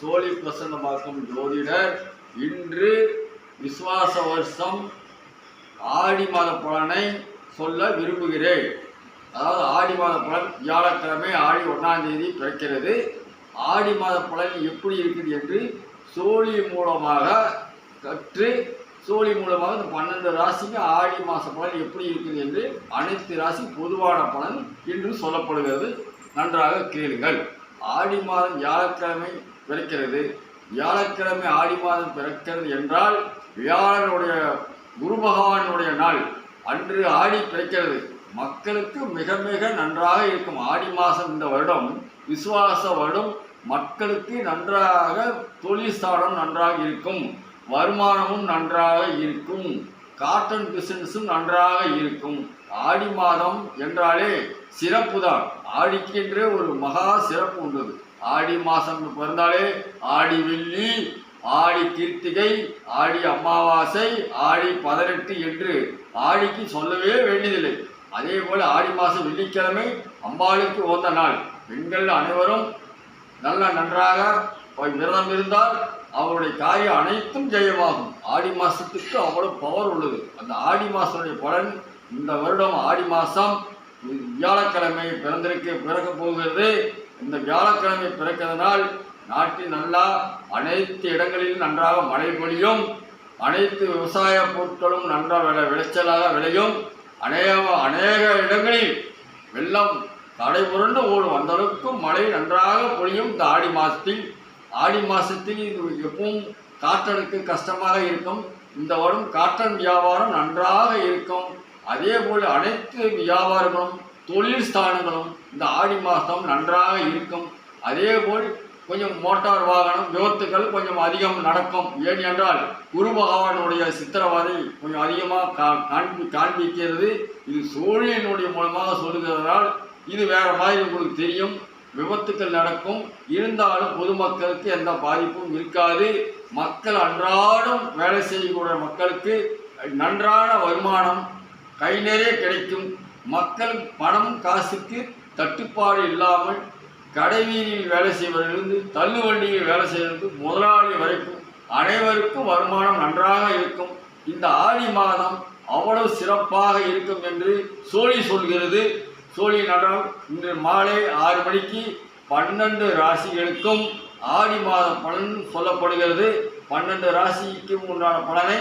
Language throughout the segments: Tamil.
சோழி பிரசன்னமாக்கும் ஜோதிடர் இன்று விசுவாச வருஷம் ஆடி மாத பலனை சொல்ல விரும்புகிறேன். அதாவது ஆடி மாத பலன் வியாழக்கிழமை ஆடி ஒன்றாம் தேதி பிறக்கிறது. ஆடி மாத பலன் எப்படி இருக்குது என்று சோழி மூலமாக கற்று சோழி மூலமாக இந்த பன்னெண்டு ராசிக்கு ஆடி மாத பலன் எப்படி இருக்குது என்று அனைத்து ராசி பொதுவான பலன் இன்று சொல்லப்படுகிறது. நன்றாக கேளுங்கள். ஆடி மாதம் வியாழக்கிழமை பிறக்கிறது. வியாழக்கிழமை ஆடி மாதம் பிறக்கிறது என்றால் வியாழனுடைய குரு பகவானுடைய நாள் அன்று ஆடி பிறக்கிறது. மக்களுக்கு மிக மிக நன்றாக இருக்கும் ஆடி மாதம் இந்த வருடம். விசுவாச வருடம் மக்களுக்கு நன்றாக தொழில் ஸ்தானம் நன்றாக இருக்கும். வருமானமும் நன்றாக இருக்கும். காட்டன் பிசினஸும் நன்றாக இருக்கும். ஆடி மாதம் என்றாலே சிறப்பு தான் ஆடிக்கென்றே ஒரு மகா சிறப்பு உண்டது. ஆடி மாதம் பிறந்தாலே ஆடி வெள்ளி ஆடி கீர்த்திகை ஆடி அமாவாசை ஆடி பதினெட்டு என்று ஆடிக்கு சொல்லவே வேண்டியதில்லை. அதே போல ஆடி மாதம் வெள்ளிக்கிழமை அம்பாளுக்கு ஓந்த நாள். பெண்கள் அனைவரும் நல்ல நன்றாக போய் விரதம் இருந்தால் அவருடைய காரியம் அனைத்தும் ஜெயமாகும். ஆடி மாதத்துக்கு அவ்வளோ பவர் உள்ளது. அந்த ஆடி மாதத்துடைய பலன் இந்த வருடம் ஆடி மாதம் வியாழக்கிழமை பிறந்திருக்க பிறக்க போகிறது. இந்த வியாழக்கிழமை பிறக்கிறதுனால் நாட்டில் நல்லா அனைத்து இடங்களிலும் நன்றாக மழை பொழியும். அனைத்து விவசாய பொருட்களும் நன்றாக விளை விளைச்சலாக விளையும். அநேக அநேக இடங்களில் வெள்ளம் தடை புரண்டு ஓடும். அந்த அளவுக்கு மழை நன்றாக பொழியும் இந்த ஆடி மாதத்தில் ஆடி மாதத்தில் இது எப்பவும் காற்றனுக்கு கஷ்டமாக இருக்கும். இந்த வருடம் காட்டன் வியாபாரம் நன்றாக இருக்கும். அதே போல் அனைத்து வியாபாரங்களும் தொழில் ஸ்தானங்களும் இந்த ஆடி மாதம் நன்றாக இருக்கும். அதே போல் கொஞ்சம் மோட்டார் வாகனம் விபத்துக்கள் கொஞ்சம் அதிகம் நடக்கும். ஏன் என்றால் குரு பகவானுடைய சித்திரவதை கொஞ்சம் அதிகமாக கா காண்பி காண்பிக்கிறது. இது சூரியனுடைய மூலமாக சொல்லுகிறதால் இது வேறு மாதிரி உங்களுக்கு தெரியும். விபத்துக்கள் நடக்கும். இருந்தாலும் பொதுமக்களுக்கு எந்த பாதிப்பும் இருக்காது. மக்கள் அன்றாடம் வேலை செய்யக்கூடிய மக்களுக்கு நன்றான வருமானம் கை நிறைய கிடைக்கும். மக்கள் பணம் காசுக்கு தட்டுப்பாடு இல்லாமல் கடைவீதியில் வேலை செய்வதிலிருந்து தள்ளுவண்டியில் வேலை செய்வதற்கு முதலாளி வரைக்கும் அனைவருக்கும் வருமானம் நன்றாக இருக்கும். இந்த ஆடி மாதம் அவ்வளவு சிறப்பாக இருக்கும் என்று சோழி சொல்கிறது. சோழி நடனம் இன்று மாலை ஆறு மணிக்கு பன்னெண்டு ராசிகளுக்கும் ஆடி மாத பலன் சொல்லப்படுகிறது. பன்னெண்டு ராசிக்கும் உண்டான பலனை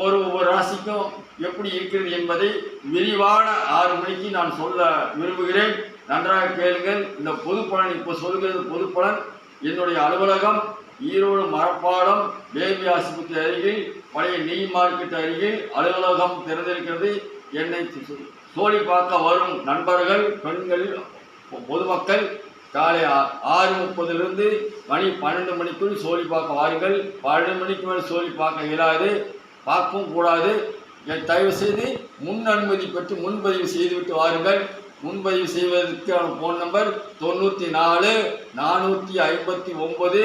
ஒரு ஒவ்வொரு ராசிக்கும் எப்படி இருக்கிறது என்பதை விரிவான ஆறு மணிக்கு நான் சொல்ல விரும்புகிறேன். நன்றாக கேளுங்கள். இந்த பொது பலன் இப்போ சொல்கிறது பொது பலன். என்னுடைய அலுவலகம் ஈரோடு மரப்பாலம் பேபி ஆஸ்பத்திரி அருகில் பழைய நெய் மார்க்கெட் அருகில் அலுவலகம் திறந்திருக்கிறது. என்னை சோழி பார்க்க வரும் நண்பர்கள் பெண்கள் பொ- பொதுமக்கள் காலை ஆ- ஆறு முப்பதிலிருந்து மணி பன்னெண்டு மணிக்குள் சோழி பார்க்க வாருங்கள். பன்னெண்டு மணிக்கு மேல் சோழி பார்க்க இயலாது பார்க்கவும் கூடாது. தயவு செய்து முன் அனுமதி பெற்று முன்பதிவு செய்துவிட்டு வாருங்கள். முன்பதிவு செய்வதற்கான ஃபோன் நம்பர் தொண்ணூற்றி நாலு நானூற்றி ஐம்பத்தி ஒம்பது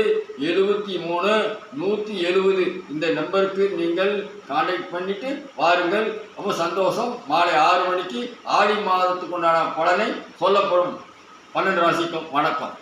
எழுபத்தி மூணு நூற்றி எழுபது இந்த நம்பருக்கு நீங்கள் கான்டாக்ட் பண்ணிவிட்டு வாருங்கள். ரொம்ப சந்தோஷம். மாலை ஆறு மணிக்கு ஆடி மாதத்துக்கு உண்டான பலனை சொல்லப்படும். பன்னெண்டு ராசிக்கும் வணக்கம்.